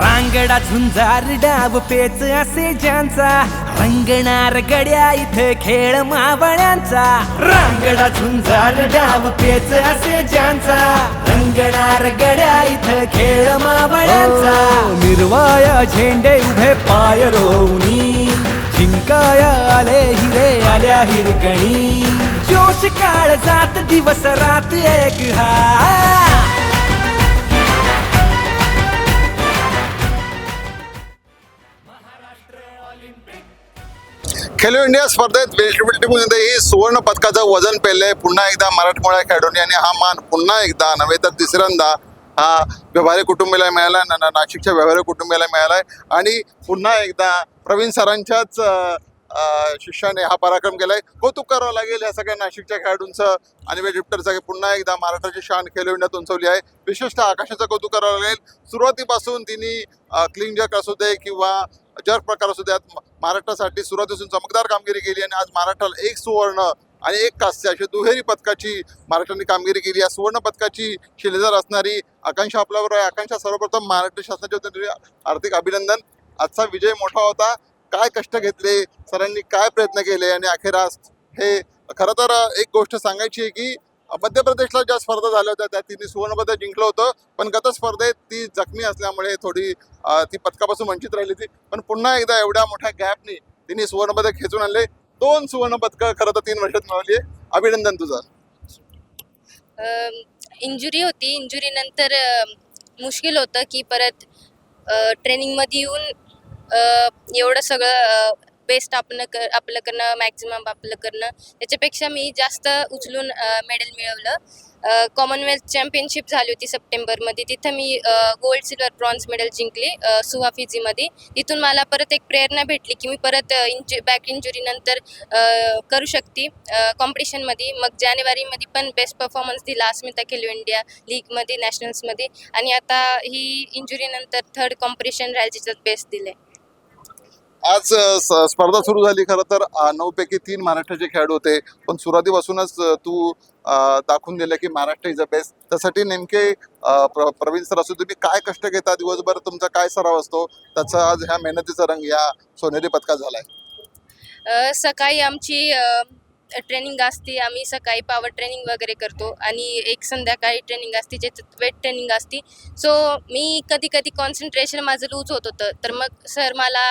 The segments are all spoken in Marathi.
रांगडा झुंजार डाव पेच असे ज्यांचा. रंगणार गड्या इथे खेळ मावळ्यांचा. रांगडा झुंजार डाव पेच असे ज्यांचा. रंगणार गड्या इथे खेळ मावळ्यांचा. निर्वाया झेंडे उभे पाय रोवणी. जिंकाया आले हिरे आल्या हिरकणी जोश काळ जात दिवस रात एक हा खेलो इंडिया स्पर्धेत वेल्टवेटमध्ये सुवर्ण पदकाचं वजन पेललंय पुन्हा एकदा मराठमोळ्या खेळाडूंनी आणि हा मान पुन्हा एकदा नव्हे तर तिसऱ्यांदा हा व्यवहारी कुटुंबियाला मिळाला ना- ना- नाशिकच्या व्यवहारी कुटुंबियाला आहे आणि पुन्हा एकदा प्रवीण सरांच्याच शिष्याने हा पराक्रम केलाय. कौतुक करावं लागेल या सगळ्या नाशिकच्या खेळाडूंचं आणि वेटलिफ्टरचं पुन्हा एकदा महाराष्ट्राची शान खेलो इंडियात उंचवली आहे. विशेषतः आकाशाचं कौतुक करावं लागेल. सुरुवातीपासून तिने क्लिंग जक असू दे किंवा जर प्रकार असू द्यात. महाराष्ट्रासाठी सुरुवातीपासून चमकदार कामगिरी केली आणि आज महाराष्ट्राला एक सुवर्ण आणि एक कास्य अशी दुहेरी पदकाची महाराष्ट्राने कामगिरी केली. या सुवर्ण पदकाची शिलेदार असणारी आकांक्षा आपल्याबरोबर आहे. आकांक्षा सर्वप्रथम महाराष्ट्र शासनाच्या वतीने आर्थिक अभिनंदन. आजचा विजय मोठा होता. काय कष्ट घेतले? सरांनी काय प्रयत्न केले? आणि अखेर आज हे खरं तर एक गोष्ट सांगायची आहे की मध्य प्रदेशला ज्या स्पर्धा झाल्या होत्या त्या तिने सुवर्णपदक जिंकलं होतं. पण गत स्पर्धेत ती जखमी असल्यामुळे थोडी ती पदकापासून वंचित राहिली होती. पण पुन्हा एकदा एवढ्या मोठ्या गॅपनी तिने सुवर्णपदक खेचून आणले. दोन सुवर्णपदकं खरं तर तीन वर्षात मिळवली आहे. अभिनंदन तुझं. इंजुरी होती. इंजुरी नंतर मुश्किल होतं की परत ट्रेनिंगमध्ये येऊन एवढं सगळं बेस्ट आपण क आपलं करणं मॅक्झिमम आपलं करणं. त्याच्यापेक्षा मी जास्त उचलून मेडल मिळवलं. कॉमनवेल्थ चॅम्पियनशिप झाली होती सप्टेंबरमध्ये. तिथं मी गोल्ड सिल्वर ब्रॉन्झ मेडल जिंकली सुहा फिजीमध्ये. तिथून मला परत एक प्रेरणा भेटली की मी परत इंजु बॅक इंजुरीनंतर करू शकते. कॉम्पिटिशनमध्ये मग जानेवारीमध्ये पण बेस्ट परफॉर्मन्स दिला. अस्मिता खेलो इंडिया लीगमध्ये नॅशनल्समध्ये आणि आता ही इंजुरीनंतर थर्ड कॉम्पिटिशन राहील ज्याच्यात बेस्ट दिले आज स्पर्धा सुरू झाली खरं तर. नऊपैकी नऊ पैकी तीन महाराष्ट्राचे खेळाडू होते. पण सुरुवातीपासूनच तू दाखवून दिलं की महाराष्ट्र इज अ बेस्ट त्यासाठी नेमके प्रवीण सर असो तुम्ही काय कष्ट घेता? दिवसभर तुमचा काय सराव असतो? त्याचा आज ह्या मेहनतीचा रंग या सोनेरी पदकात झालाय. सकाळी आमची ट्रेनिंग असते आम्ही सकाळी पॉवर ट्रेनिंग वगैरे करतो आणि एक संध्याकाळी ट्रेनिंग असते जे वेट ट्रेनिंग असते. सो मी कधी कधी कॉन्सन्ट्रेशन माझं लूज होत होतं. तर मग सर मला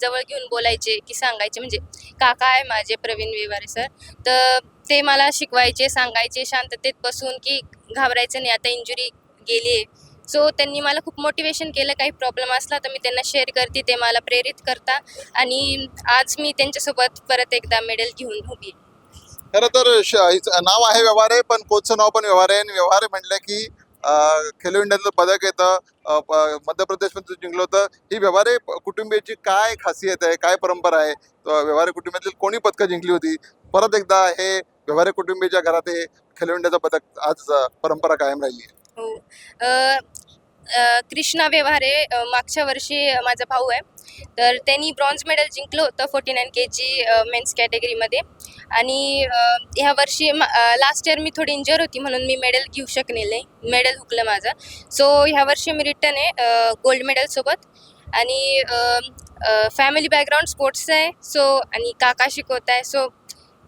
जवळ घेऊन बोलायचे की सांगायचे म्हणजे काका आहे माझे प्रवीण विवारे सर तर ते मला शिकवायचे सांगायचे शांततेत बसून की घाबरायचं नाही आता इंजुरी गेली आहे सो त्यांनी मला खूप मोटिवेशन केलं काही प्रॉब्लेम असला तर मी त्यांना शेअर करते ते मला प्रेरित करता आणि आज मी त्यांच्यासोबत परत एकदा मेडल घेऊन उभी आहे. खरं तर श- हिचं नाव आहे व्यवहार आहे पण कोचचं नाव पण व्यवहार आहे. आणि व्यवहार म्हटलं की खेलो इंडियातलं पदक येतं मध्य प्रदेशमध्ये जिंकलं होतं. ही व्यवहारे कुटुंबियाची काय खासियत आहे काय परंपरा आहे व्यवहार कुटुंबातील कोणी पदकं जिंकली होती? परत एकदा हे व्यवहारी कुटुंबियाच्या घरात हे खेलो इंडियाचं पदक आज परंपरा कायम राहिली आहे. हो. कृष्णा व्यवहारे मागच्या वर्षी माझा भाऊ आहे. तर त्यांनी ब्रॉन्झ मेडल जिंकलं होतं forty nine K G men's कॅटेगरीमध्ये. आणि ह्या वर्षी लास्ट इयर मी थोडी इंजर होती म्हणून मी मेडल घेऊ शकले नाही. मेडल हुकलं माझं. सो ह्या वर्षी मी रिटर्न आहे गोल्ड मेडलसोबत आणि फॅमिली बॅकग्राऊंड स्पोर्ट्स आहे. सो आणि काका शिकवत आहे सो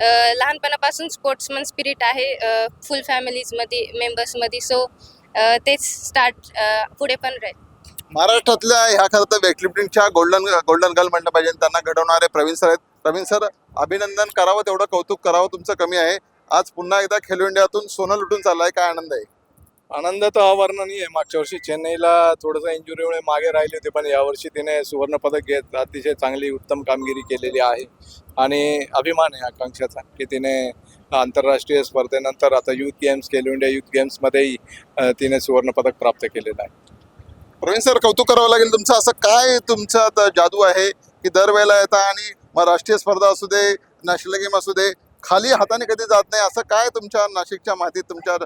लहानपणापासून स्पोर्ट्समन स्पिरिट आहे फुल फॅमिलीजमध्ये मेंबर्समध्ये सो तेच स्टार्ट पुढे पण राहील. महाराष्ट्रातल्या ह्या खरं तर वेटलिफ्टिंगच्या गोल्डन गोल्डन गर्ल म्हणलं पाहिजे. त्यांना घडवणारे प्रवीण सर आहेत. प्रवीण सर अभिनंदन करावं तेवढं कौतुक करावं तुमचं कमी आहे. आज पुन्हा एकदा खेलो इंडियातून सोनं लुटून चाललाय. काय आनंद आहे? आनंद तर अवर्णनीय आहे. मागच्या वर्षी चेन्नईला थोडंसं इंजुरीमुळे मागे राहिली होती पण यावर्षी तिने सुवर्ण पदक घेत अतिशय चांगली उत्तम कामगिरी केलेली आहे. आणि अभिमान आहे आकांक्षाचा की तिने आंतरराष्ट्रीय स्पर्धेनंतर आता youth games Khelo India youth गेम्समध्येही तिने सुवर्ण पदक प्राप्त केलेलं आहे. प्रवीण सर कौतुक करावं लागेल तुमचं. असं काय तुमच्यात जादू आहे की दरवेळेला येता आणि मग राष्ट्रीय स्पर्धा असू दे नॅशनल गेम असू दे खाली हाताने कधी जात नाही असं काय तुमच्या नाशिकच्या मातीत तुमच्या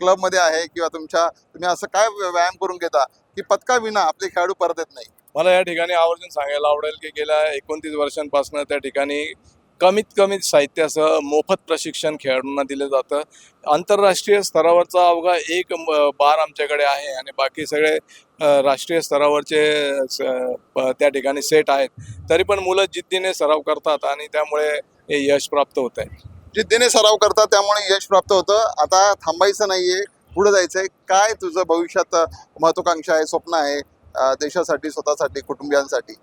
क्लबमध्ये आहे किंवा तुमच्या तुम्ही असं काय व्यायाम करून घेता की पदका विना आपले खेळाडू परत येत नाही मला या ठिकाणी आवर्जून सांगायला आवडेल की गेल्या एकोणतीस वर्षांपासून त्या ठिकाणी कमीत कमी साहित्यासह मोफत प्रशिक्षण खेळाडूंना दिलं जातं. आंतरराष्ट्रीय स्तरावरचा अवघा एक बार आमच्याकडे आहे आणि बाकी सगळे राष्ट्रीय स्तरावरचे स- प- त्या ठिकाणी सेट आहेत. तरी पण मुलं जिद्दीने सराव करतात आणि त्यामुळे हे यश प्राप्त होत आहे. जिद्दीने सराव करतात त्यामुळे यश प्राप्त होतं. आता थांबायचं नाहीये पुढे आहे काय तुझं भविष्यात महत्वाकांक्षा आहे स्वप्न आहे? देशासाठी स्वतःसाठी कुटुंबियांसाठी?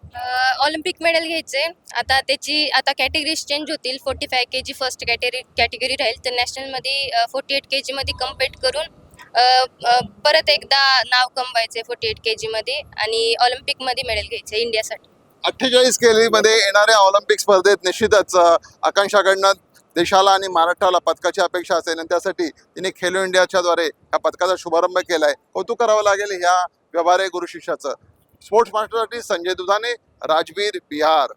ऑलिम्पिक मेडल घ्यायचे. आता त्याची आता कॅटेगरीज चेंज होतील. Forty five K G first category category राहील. तर नॅशनलमध्ये फोर्टी एट के जीमध्ये कम्पीट करून परत एकदा नाव कमवायचे फोर्टी एट के जीमध्ये आणि ऑलिम्पिकमध्ये मेडल घ्यायचे इंडियासाठी. अठ्ठेचाळीस केलीमध्ये येणाऱ्या ऑलिम्पिक स्पर्धेत निश्चितच आकांक्षाकडनं देशाला आणि महाराष्ट्राला पदकाची अपेक्षा असेल. आणि त्यासाठी तिने खेलो इंडियाच्या द्वारे या पदकाचा शुभारंभ केलाय. कौतुक करावं लागेल ह्या व्यवहारे गुरु शिष्याचं. स्पोर्ट्स मास्टरसाठी संजय दुधाने राजवीर बिहार.